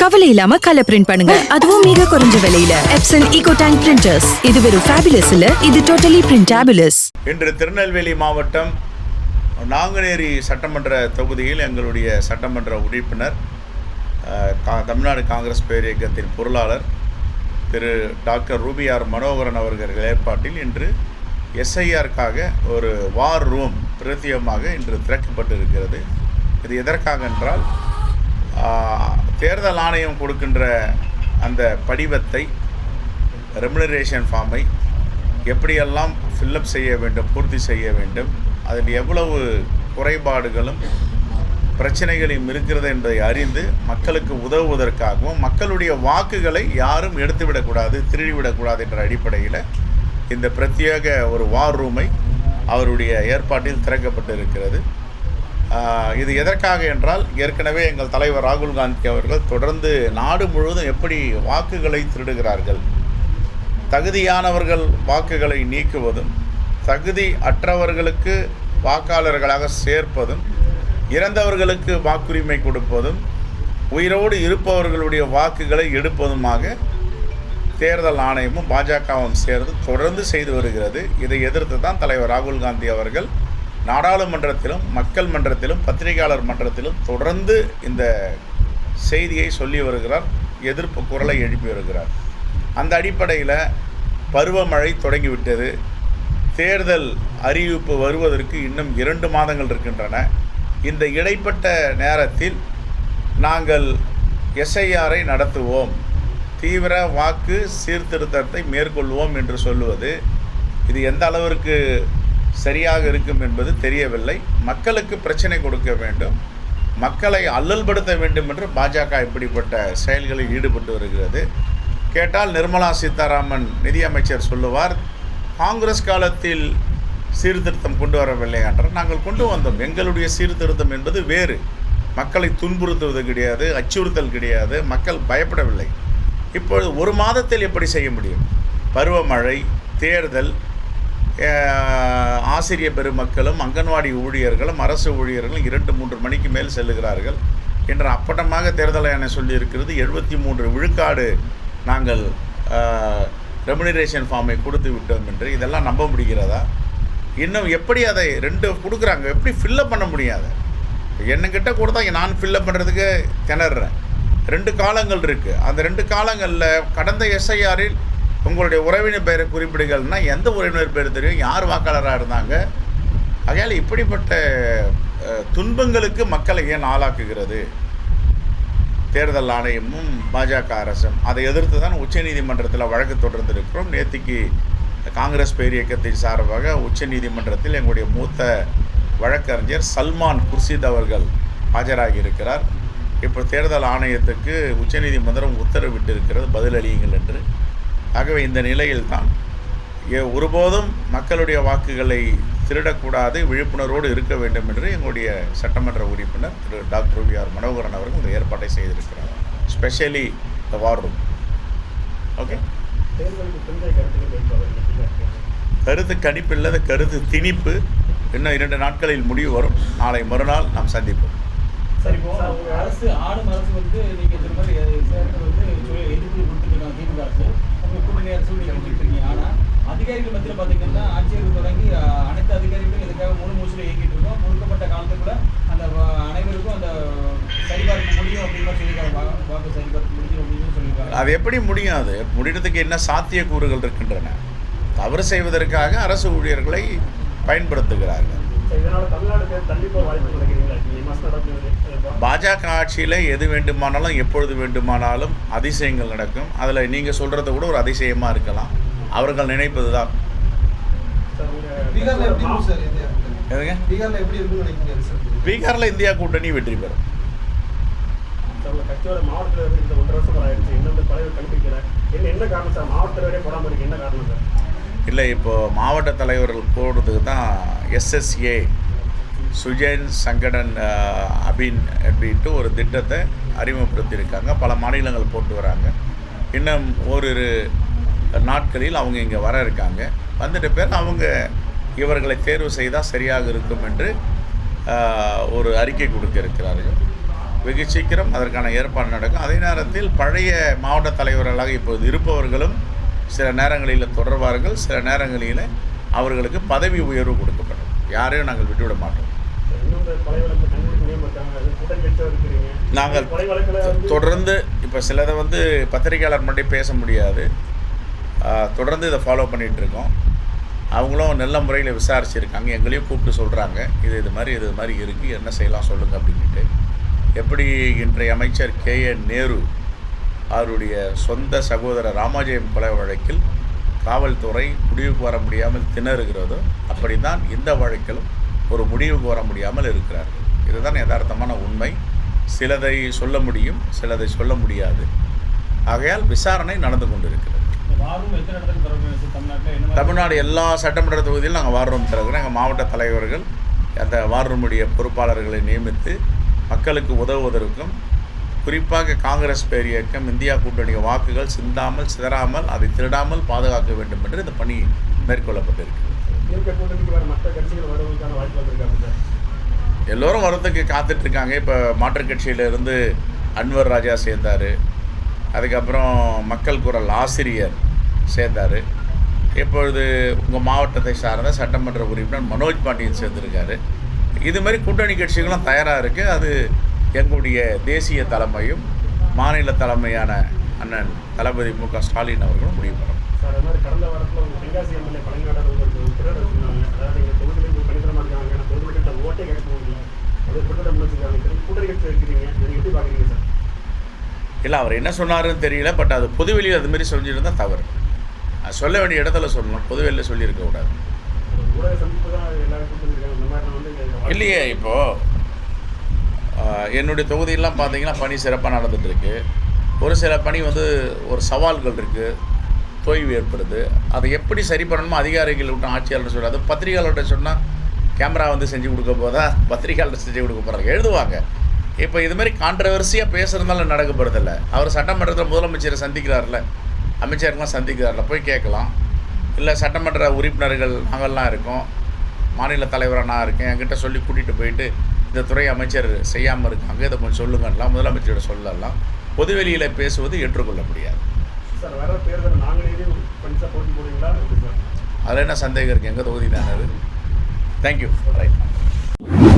கவலை இல்லாம colour print பண்ணுங்க. அதுவும் மிக குறைஞ்ச விலையில. எப்சன் ஈகோ டேங்க் பிரிண்டர்ஸ் இது வெறும் ஃபேபுலஸ் இல்ல இது டோட்டலி பிரிண்டபிளஸ் இன்று திருநெல்வேலி மாவட்டம் நாங்குநேரி சட்டமன்ற தொகுதியில் எங்களுடைய சட்டமன்ற உறுப்பினர் தமிழ்நாடு காங்கிரஸ் பேர் இயக்கத்தின் பொருளாளர் திரு டாக்டர் ரூபியார் மனோகரன் அவர்கள் ஏற்பாட்டில் இன்று எஸ்ஐஆருக்காக ஒரு வார் ரூம் பிரத்தியமாக இன்று திறக்கப்பட்டிருக்கிறது. இது எதற்காக என்றால் தேர்தல் ஆணையம் கொடுக்கின்ற அந்த படிவத்தை ரெமுனரேஷன் ஃபார்மை எப்படியெல்லாம் ஃபில்லப் செய்ய வேண்டும் பூர்த்தி செய்ய வேண்டும் அதில் எவ்வளவு குறைபாடுகளும் பிரச்சனைகளையும் இருக்கிறது என்பதை அறிந்து மக்களுக்கு உதவுவதற்காகவும் மக்களுடைய வாக்குகளை யாரும் எடுத்துவிடக்கூடாது திருடிவிடக்கூடாது என்ற அடிப்படையில் இந்த பிரத்யேக ஒரு வார் ரூமை அவருடைய ஏற்பாட்டில் திறக்கப்பட்டு இருக்கிறது இது எதற்காக என்றால் ஏற்கனவே எங்கள் தலைவர் ராகுல் காந்தி அவர்கள் தொடர்ந்து நாடு முழுவதும் எப்படி வாக்குகளை திருடுகிறார்கள். தகுதியானவர்கள் வாக்குகளை நீக்குவதும் தகுதி அற்றவர்களுக்கு வாக்காளர்களாக சேர்ப்பதும் இறந்தவர்களுக்கு வாக்குரிமை கொடுப்பதும் உயிரோடு இருப்பவர்களுடைய வாக்குகளை எடுப்பதுமாக தேர்தல் ஆணையமும் பாஜகவும் சேர்ந்து தொடர்ந்து செய்து வருகிறது. இதை எதிர்த்து தான் தலைவர் ராகுல் காந்தி அவர்கள் நாடாளுமன்றத்திலும் மக்கள் மன்றத்திலும் பத்திரிகையாளர் மன்றத்திலும் தொடர்ந்து இந்த செய்தியை சொல்லி வருகிறார் எதிர்ப்பு குரலை எழுப்பி வருகிறார். அந்த அடிப்படையில் பருவமழை தொடங்கிவிட்டது. தேர்தல் அறிவிப்பு வருவதற்கு இன்னும் இரண்டு மாதங்கள் இருக்கின்றன. இந்த இடைப்பட்ட நேரத்தில் நாங்கள் எஸ்ஐஆரை நடத்துவோம். தீவிர வாக்கு சீர்திருத்தத்தை மேற்கொள்வோம் என்று சொல்லுவது இது எந்த அளவிற்கு சரியாக இருக்கும் என்பது தெரியவில்லை. மக்களுக்கு பிரச்சனை கொடுக்க வேண்டும். மக்களை அல்லல்படுத்த வேண்டும் என்று பாஜக இப்படிப்பட்ட செயல்களில் ஈடுபட்டு வருகிறது. கேட்டால் நிர்மலா சீதாராமன் நிதியமைச்சர் சொல்லுவார் காங்கிரஸ் காலத்தில் சீர்திருத்தம் கொண்டு வரவில்லை என்றால் நாங்கள் கொண்டு வந்தோம். எங்களுடைய சீர்திருத்தம் என்பது வேறு. மக்களை துன்புறுத்துவது கிடையாது அச்சுறுத்தல் கிடையாது. மக்கள் பயப்படவில்லை. இப்பொழுது ஒரு மாதத்தில் எப்படி செய்ய முடியும்? பருவமழை தேர்தல் ஆசிரிய பெருமக்களும் அங்கன்வாடி ஊழியர்களும் அரசு ஊழியர்களும் இரண்டு மூன்று மணிக்கு மேல் செல்லுகிறார்கள் என்று அப்பட்டமாக தேர்தல் ஆணையம் சொல்லியிருக்கிறது. எழுபத்தி மூன்று விழுக்காடு நாங்கள் ரெமுனரேஷன் ஃபார்மை கொடுத்து விட்டோம் என்று. இதெல்லாம் நம்ப முடிகிறதா? இன்னும் எப்படி அதை ரெண்டு கொடுக்குறாங்க? எப்படி ஃபில்லப் பண்ண முடியாது என்னங்கிட்ட கொடுத்தா நான் ஃபில்லப் பண்ணுறதுக்கு திணறேன் ரெண்டு காலங்கள் இருக்குது அந்த ரெண்டு காலங்களில் கடந்த எஸ்ஐஆரில் உங்களுடைய உறவினர் பெயரை குறிப்பிடுகள்னா எந்த உறவினர் பேர் தெரியும்? யார் வாக்காளராக இருந்தாங்க? ஆகையால் இப்படிப்பட்ட துன்பங்களுக்கு மக்களை ஏன் ஆளாக்குகிறது? தேர்தல் ஆணையமும் பாஜக அரசும் அதை எதிர்த்து தான் உச்சநீதிமன்றத்தில் வழக்கு தொடர்ந்திருக்கிறோம். நேத்திக்கு காங்கிரஸ் பேர் இயக்கத்தின் சார்பாக உச்சநீதிமன்றத்தில் எங்களுடைய மூத்த வழக்கறிஞர் சல்மான் குர்ஷித் அவர்கள் ஆஜராகி இருக்கிறார் இப்போ தேர்தல் ஆணையத்துக்கு உச்சநீதிமன்றம் உத்தரவிட்டிருக்கிறது பதிலளியுங்கள் என்று. ஆகவே இந்த நிலையில்தான் ஒருபோதும் மக்களுடைய வாக்குகளை திருடக்கூடாது விழிப்புணர்வோடு இருக்க வேண்டும் என்று எங்களுடைய சட்டமன்ற உறுப்பினர் Thiru. Doctor V. R. Manoharan அவர்கள் இந்த ஏற்பாட்டை செய்திருக்கிறார். Specially the war room okay கருத்து கணிப்பு இல்லாத கருத்து திணிப்பு இன்னும் இரண்டு நாட்களில் முடிவு வரும். நாளை மறுநாள் நாம் சந்திப்போம். சார் இப்போ அரசு ஆளும் அரசு வந்து நீங்க இந்த மாதிரி சேர்ந்து வந்து எதிர்ப்பு கொடுத்துருக்காங்க திமுக அரசு. உங்க கூட்டணி அரசு நீங்க கொடுத்துருக்கீங்க ஆனா அதிகாரிகள் மத்தியில் பாத்தீங்கன்னா ஆட்சியர்கள் தொடங்கி அனைத்து அதிகாரிகளும் இதுக்காக முழு மூச்சில் இயங்கிட்டு இருக்கோம். கொடுக்கப்பட்ட காலத்துக்குள்ள அந்த அனைவருக்கும் அந்த சரிபார்க்க முடியும் அப்படின்னு சொல்லியிருக்காங்க. வாக்கு சரிபார்க்க முடியும் அப்படின்னு சொல்லியிருக்காங்க. அது எப்படி முடியும் அது? முடிகிறதுக்கு என்ன சாத்தியக்கூறுகள் இருக்கின்றன? தவறு செய்வதற்காக அரசு ஊழியர்களை பயன்படுத்துகிறார்கள். பாஜக ஆட்சியில் எது வேண்டுமானாலும் எப்பொழுது வேண்டுமானாலும் அதிசயங்கள் நடக்கும். அதில் நீங்கள் சொல்கிறத கூட ஒரு அதிசயமாக இருக்கலாம். அவர்கள் நினைப்பது தான் பீகார்ல எப்படி இருக்கும் சார் இந்தியா கூட்டணி? வெற்றி பெறும். என்ன என்ன காரணம் சார்? மாவட்ட தலைவரே போடாம இருக்கு என்ன காரணம் சார்? இல்லை இப்போது மாவட்ட தலைவர்கள் போடுறதுக்கு தான் எஸ்எஸ்ஏ சுஜேன் சங்கடன் அபின் அப்படின்ட்டு ஒரு திட்டத்தை அறிமுகப்படுத்தியிருக்காங்க. பல மாநிலங்கள் போட்டு வராங்க. இன்னும் ஓரிரு நாட்களில் அவங்க இங்கே வர இருக்காங்க. வந்துட்ட பேர் அவங்க இவர்களை தேர்வு செய்தால் சரியாக இருக்கும் என்று ஒரு அறிக்கை கொடுக்க இருக்கிறார்கள் வெகு சீக்கிரம் அதற்கான ஏற்பாடு நடக்கும். அதே நேரத்தில் பழைய மாவட்ட தலைவர்களாக இப்போது இருப்பவர்களும் சில நேரங்களில் தொடர்வார்கள் சில நேரங்களில் அவர்களுக்கு பதவி உயர்வு கொடுக்கப்படும். யாரையும் நாங்கள் விட்டுவிட மாட்டோம். நாங்கள் தொடர்ந்து இப்போ சிலதை வந்து பத்திரிகையாளர் மட்டும் பேச முடியாது. தொடர்ந்து இதை ஃபாலோ பண்ணிகிட்டு இருக்கோம். அவங்களும் நல்ல முறையில் விசாரிச்சிருக்காங்க. எங்களையும் கூப்பிட்டு சொல்கிறாங்க இது இது மாதிரி இது மாதிரி இருக்குது என்ன செய்யலாம் சொல்லுங்கள் அப்படின்ட்டு எப்படி இன்றைய அமைச்சர் கே என் நேரு அவருடைய சொந்த சகோதரர் ராமாஜெயம் கொலை வழக்கில் காவல்துறை முடிவுக்கு வர முடியாமல் திணறுகிறதோ அப்படி தான் இந்த வழக்கிலும் ஒரு முடிவுக்கு வர முடியாமல் இருக்கிறார்கள் இதுதான் யதார்த்தமான உண்மை. சிலதை சொல்ல முடியும் சிலதை சொல்ல முடியாது. ஆகையால் விசாரணை நடந்து கொண்டிருக்கிறது. தமிழ்நாடு எல்லா சட்டமன்ற தொகுதியிலும் நாங்கள் வார் ரூம் திறக்கிறோம். எங்கள் மாவட்ட தலைவர்கள் அந்த வார் ரூமுடைய பொறுப்பாளர்களை நியமித்து மக்களுக்கு உதவுவதற்கும் குறிப்பாக காங்கிரஸ் பேர் இயக்கம் இந்தியா கூட்டணிய வாக்குகள் சிந்தாமல் சிதறாமல் அதை திருடாமல் பாதுகாக்க வேண்டும் என்று இந்த பணி மேற்கொள்ளப்பட்டிருக்கு. எல்லோரும் வரத்துக்கு காத்துட்டு இருக்காங்க இப்போ மாற்றுக் கட்சியில இருந்து அன்வர் ராஜா சேர்ந்தார். அதுக்கப்புறம் மக்கள் குரல் ஆசிரியர் சேர்ந்தார். இப்பொழுது உங்கள் மாவட்டத்தை சார்ந்த சட்டமன்ற உறுப்பினர் மனோஜ் பாண்டியன் சேர்ந்திருக்காரு. இது மாதிரி கூட்டணி கட்சிகளும் தயாராக இருக்குது அது எங்களுடைய தேசிய தலைமையும் மாநில தலைமையான அண்ணன் தளபதி மு க ஸ்டாலின் அவர்களும் முடிவு சார் இல்லை அவர் என்ன சொன்னாருன்னு தெரியல பட் அது பொதுவெளியில் அது மாதிரி சொல்லியிருந்தா தவறு. சொல்ல வேண்டிய இடத்துல சொல்லணும் பொதுவெளியில் சொல்லியிருக்க கூடாது. இல்லையே இப்போது என்னுடைய தொகுதியெல்லாம் பார்த்தீங்கன்னா பணி சிறப்பாக நடந்துகிட்ருக்கு ஒரு சில பணி வந்து ஒரு சவால்கள் இருக்குது தொய்வு ஏற்படுது. அதை எப்படி சரி பண்ணணுமோ அதிகாரிகள் விட்டு ஆட்சியாளர் சொல்கிறார் அது பத்திரிகையாளர்கிட்ட சொன்னால் கேமரா வந்து செஞ்சு கொடுக்க போதா? பத்திரிகையாளர் செஞ்சு கொடுக்க போகிறாங்க எழுதுவாங்க. இப்போ இது மாதிரி கான்ட்ரவர்சியாக பேசுகிறதுனால நடக்கப்படுறதில்லை. அவர் சட்டமன்றத்தில் முதலமைச்சரை சந்திக்கிறார்ல. அமைச்சர்லாம் சந்திக்கிறார்ல. போய் கேட்கலாம். இல்லை சட்டமன்ற உறுப்பினர்கள் நாங்கள்லாம் இருக்கோம். மாநில தலைவராக நான் இருக்கேன். என்கிட்ட சொல்லி கூட்டிகிட்டு போயிட்டு இந்த துறை அமைச்சர் செய்யாமல் இருக்காங்க. இதை கொஞ்சம் சொல்லுங்கலாம் முதலமைச்சரோட சொல்லலாம். பொதுவெளியில் பேசுவது ஏற்றுக்கொள்ள முடியாது. அதில் என்ன சந்தேகம் இருக்குது எங்கள் தொகுதி தானே அது? Thank you right